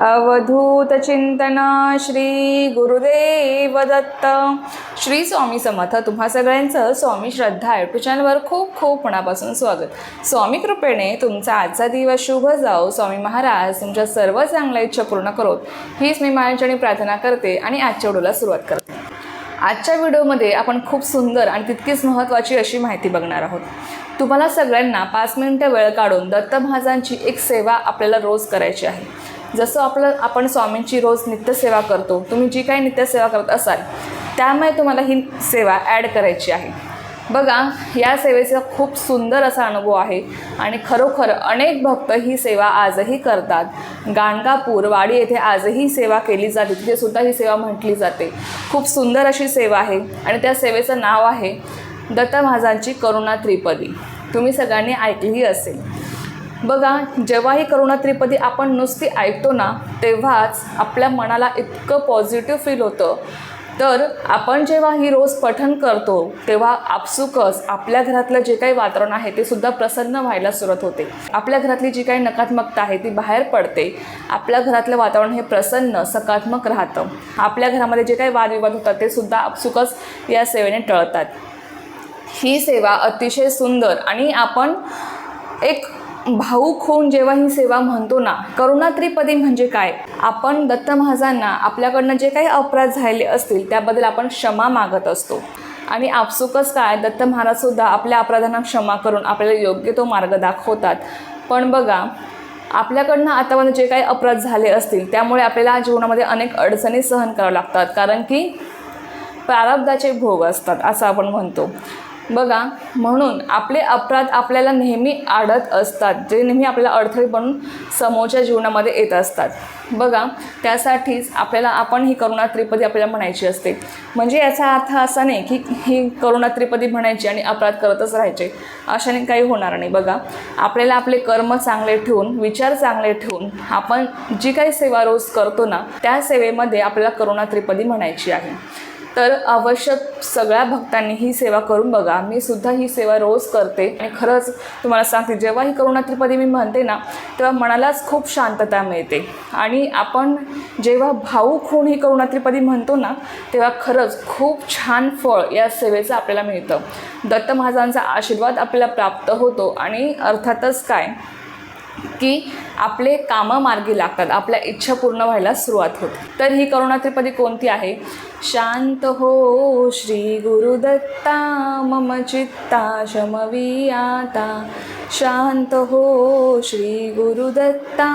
अवधूतचिंतन श्री गुरुदेव दत्त श्री स्वामी समर्थ. तुम्हा सगळ्यांचं स्वामी श्रद्धा युट्यूब चॅनलवर खूप खूप मनापासून स्वागत. स्वामी कृपेने तुमचा आजचा दिवस शुभ जाओ. स्वामी महाराज तुमच्या सर्व चांगल्या इच्छा पूर्ण करोत. हीच मी माझ्याने प्रार्थना करते आणि आजच्या व्हिडिओला सुरुवात करते. आजच्या व्हिडिओमध्ये आपण खूप सुंदर आणि तितकीच महत्त्वाची अशी माहिती बघणार आहोत. तुम्हाला सगळ्यांना पाच मिनिटं वेळ काढून दत्त महाराजांची एक सेवा आपल्याला रोज करायची आहे. जसं आपलं आपण स्वामींची रोज नित्यसेवा करतो तुम्ही जी काही नित्यसेवा करत असाल त्यामुळे तुम्हाला ही सेवा ॲड करायची आहे. बघा या सेवेचा खूप सुंदर असा अनुभव आहे आणि खरोखर अनेक भक्त ही सेवा आजही करतात. गाणगापूर वाडी येथे आजही सेवा केली जाते तिथे सुद्धा ही सेवा म्हटली जाते. खूप सुंदर अशी सेवा आहे आणि त्या सेवेचं नाव आहे दत्त महाराजांची करुणा त्रिपदी तुम्ही सगळ्यांनी ऐकलीही असेल. बघा जेव्हा ही करुणा त्रिपदी आपण नुसती ऐकतो ना तेव्हाच आपल्या मनाला इतकं पॉझिटिव्ह फील होतं. तर आपण जेव्हा ही रोज पठण करतो तेव्हा आपसुकच आपल्या घरातलं जे काही वातावरण आहे ते सुद्धा प्रसन्न व्हायला सुरुवात होते. आपल्या घरातली जी काही नकारात्मकता आहे ती बाहेर पडते. आपल्या घरातलं वातावरण हे प्रसन्न सकारात्मक राहतं. आपल्या घरामध्ये जे काही वादविवाद होतात ते सुद्धा आपसुकच या सेवेने टळतात. ही सेवा अतिशय सुंदर आणि आपण एक भाऊक होऊन जेव्हा ही सेवा म्हणतो ना करुणा त्रिपदी म्हणजे काय? आपण दत्त महाजांना आपल्याकडनं जे काही अपराध झालेले असतील त्याबद्दल आपण क्षमा मागत असतो. आणि आपसुकच काय दत्त महाराजसुद्धा आपल्या अपराधांना क्षमा करून आपल्याला योग्य तो मार्ग दाखवतात. पण बघा आपल्याकडनं आतापर्यंत जे काही अपराध झाले असतील त्यामुळे आपल्याला जीवनामध्ये अनेक अडचणी सहन कराव्या लागतात. कारण की प्रारब्धाचे भोग असतात असं आपण म्हणतो. बघा म्हणून आपले अपराध आपल्याला नेहमी आडत असतात जे नेहमी आपल्याला अडथळे बनून समोरच्या जीवनामध्ये येत असतात. बघा त्यासाठीच आपल्याला आपण ही करुणा त्रिपदी आपल्याला म्हणायची असते. म्हणजे याचा अर्थ असा नाही की ही करुणा त्रिपदी म्हणायची आणि अपराध करतच राहायचे. अशाने काही होणार नाही. बघा आपल्याला आपले कर्म चांगले ठेवून विचार चांगले ठेवून आपण जी काही सेवा रोज करतो ना त्या सेवेमध्ये आपल्याला करुणा त्रिपदी म्हणायची आहे. तर अवश्य सगळ्या भक्तांनी ही सेवा करून बघा. मी सुद्धा ही सेवा रोज करते. आणि खरंच तुम्हाला सांगते जेव्हा ही करुणा त्रिपदी मी म्हणते ना तेव्हा मनालाच खूप शांतता मिळते. आणि आपण जेव्हा भाऊक होऊन ही करुणा त्रिपदी म्हणतो ना तेव्हा खरंच खूप छान फळ या सेवेचं आपल्याला मिळतं. दत्त महाराजांचा आशीर्वाद आपल्याला प्राप्त होतो. आणि अर्थातच काय? की आपले कामं मार्गी लागतात आपल्या इच्छा पूर्ण व्हायला सुरुवात होते. तर ही करुणात्रिपदी कोणती आहे? शांत हो श्री गुरुदत्ता मम चित्ता शमवियाता. शांत हो श्री गुरुदत्ता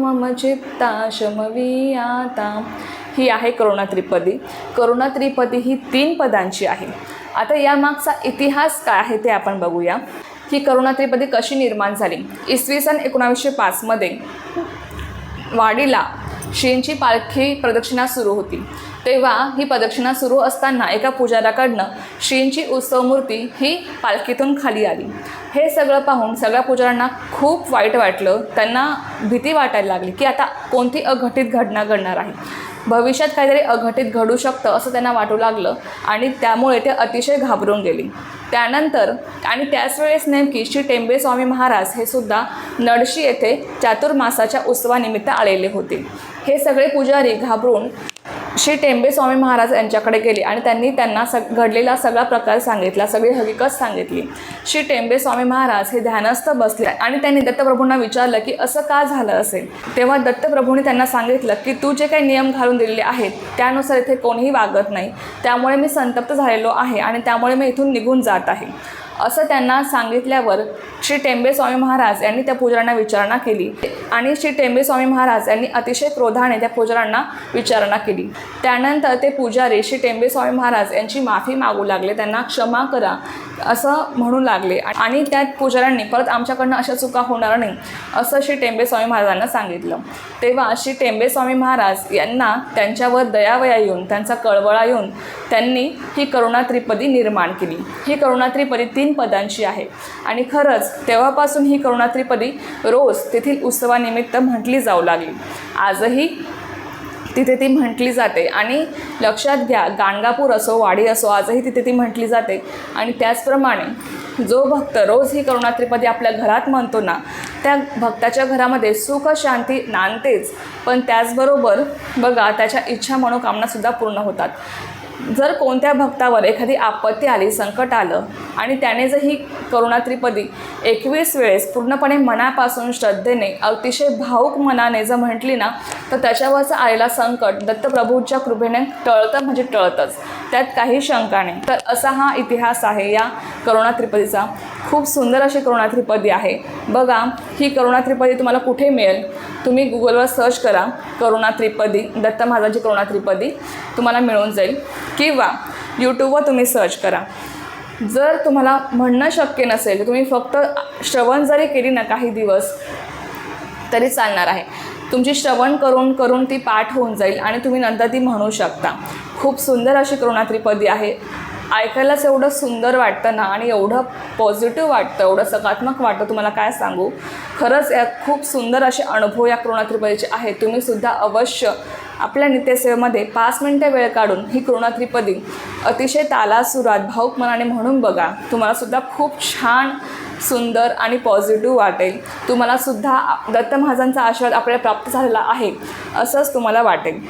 मम चित्ता शमवियाता. ही आहे करुणा त्रिपदी करुणा त्रिपदी ही तीन पदांची आहे. आता यामागचा इतिहास काय आहे ते आपण बघूया. ही करुणा त्रिपदी कशी निर्माण झाली? इसवी सन एकोणावीसशे पाचमध्ये वाडीला श्रींची पालखी प्रदक्षिणा सुरू होती. तेव्हा ही प्रदक्षिणा सुरू असताना एका पुजाऱ्याकडनं श्रींची उत्सव मूर्ती ही पालखीतून खाली आली. हे सगळं पाहून सगळ्या पुजाऱ्यांना खूप वाईट वाटलं. त्यांना भीती वाटायला लागली की आता कोणती अघटित घटना घडणार आहे? भविष्यात काहीतरी अघटित घडू शकतं असं त्यांना वाटू लागलं आणि त्यामुळे ते अतिशय घाबरून गेले. त्यानंतर आणि त्याच वेळेस नेमकी श्री टेंबेस्वामी महाराज हे सुद्धा नडशी येथे चातुर्मासाच्या उत्सवानिमित्त आलेले होते. हे सगळे पुजारी घाबरून श्री टेंबे स्वामी महाराज यांच्याकडे गेले आणि त्यांनी त्यांना सग घडलेला सगळा प्रकार सांगितला सगळी हकीकत सांगितली. श्री टेंबे स्वामी महाराज हे ध्यानस्थ बसले आणि त्यांनी दत्तप्रभूंना विचारलं की असं का झालं असेल? तेव्हा दत्तप्रभूंनी त्यांना सांगितलं की तू जे काही नियम घालून दिलेले आहेत त्यानुसार इथे कोणीही वागत नाही. त्यामुळे मी संतप्त झालेलो आहे आणि त्यामुळे मी इथून निघून जात आहे. असं त्यांना सांगितल्यावर श्री टेंबेस्वामी महाराज यांनी त्या पुजाऱ्यांना विचारणा केली. आणि श्री टेंबेस्वामी महाराज यांनी अतिशय क्रोधाने त्या पुजाऱ्यांना विचारणा केली. त्यानंतर ते पुजारी श्री टेंबेस्वामी महाराज यांची माफी मागू लागले. त्यांना क्षमा करा असं म्हणू लागले. आणि त्या पुजाऱ्यांनी परत आमच्याकडनं अशा चुका होणार नाही असं श्री टेंबे स्वामी महाराजांना सांगितलं. तेव्हा श्री टेंबेस्वामी महाराज यांना त्यांच्यावर दयावया येऊन त्यांचा कळवळा येऊन त्यांनी ही करुणा त्रिपदी निर्माण केली. ही करुणा त्रिपदी तीन पदांची आहे. आणि खरंच तेव्हापासून ही करुणात्रीपदी रोज तेथील उत्सवानिमित्त म्हटली जाऊ लागली. आजही तिथे ती म्हटली जाते. आणि लक्षात घ्या गाणगापूर असो वाडी असो आजही तिथे ती म्हटली जाते. आणि त्याचप्रमाणे जो भक्त रोज ही करुणात्रिपदी आपल्या घरात म्हणतो ना त्या भक्ताच्या घरामध्ये सुख शांती नांदतेच. पण त्याचबरोबर बघा त्याच्या इच्छा मनोकामनासुद्धा पूर्ण होतात. जर कोणत्या भक्तावर एखादी आपत्ती आली संकट आलं आणि त्याने जर ही करुणात्रिपदी एकवीस वेळेस पूर्णपणे मनापासून श्रद्धेने अतिशय भाऊक मनाने जर म्हटली ना तर त्याच्यावरचं आलेला संकट दत्तप्रभूंच्या कृपेने टळतं म्हणजे टळतंच. त्यात काही शंका नाही. तर असा हा इतिहास आहे या करुणात्रिपदीचा. खूप सुंदर अशी करुणात्रिपदी आहे. बघा ही करुणात्रिपदी तुम्हाला कुठे मिळेल? तुम्ही गुगलवर सर्च करा करुणा त्रिपदी दत्त महाराजांची करुणा त्रिपदी तुम्हाला मिळून जाईल. किंवा यूट्यूबवर तुम्ही सर्च करा. जर तुम्हाला म्हणणं शक्य नसेल तर तुम्ही फक्त श्रवण जरी केली ना काही दिवस तरी चालणार आहे. तुमची श्रवण करून करून ती पाठ होऊन जाईल आणि तुम्ही नंतर ती म्हणू शकता. खूप सुंदर अशी करुणात्रिपदी आहे. ऐकायलाच एवढं सुंदर वाटतं ना आणि एवढं पॉझिटिव्ह वाटतं एवढं सकारात्मक वाटतं. तुम्हाला काय सांगू? खरंच या खूप सुंदर असे अनुभव या करुणात्रिपदीचे आहेत. तुम्हीसुद्धा अवश्य आपल्या नित्यसेवेमध्ये पाच मिनटं वेळ काढून ही करुणात्रिपदी अतिशय तालासुरात भाऊक मनाने म्हणून बघा. तुम्हालासुद्धा खूप छान सुंदर आणि पॉझिटिव्ह वाटेल. तुम्हालासुद्धा दत्त महाजांचा आशीर्वाद आपल्याला प्राप्त झालेला आहे असंच तुम्हाला वाटेल.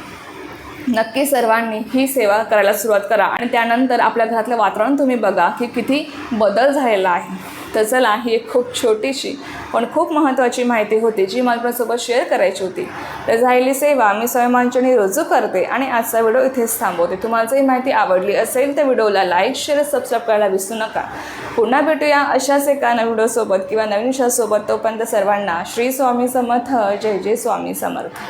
नक्की सर्वांनी ही सेवा करायला सुरुवात करा. आणि त्यानंतर आपल्या घरातलं वातावरण तुम्ही बघा की किती बदल झालेला आहे. तर चला ही एक खूप छोटीशी पण खूप महत्त्वाची माहिती होती जी मला शेअर करायची होती. तर झालेली सेवा मी स्वयंमांचनी रुजू करते आणि आजचा व्हिडिओ इथेच थांबवते. तुम्हाला ही माहिती आवडली असेल तर व्हिडिओला लाईक शेअर सबस्क्राईब करायला विसरू नका. पुन्हा भेटूया अशाच एका नवीन व्हिडिओसोबत किंवा नवीन विषयासोबत. तोपर्यंत सर्वांना श्री स्वामी समर्थ जय जय स्वामी समर्थ.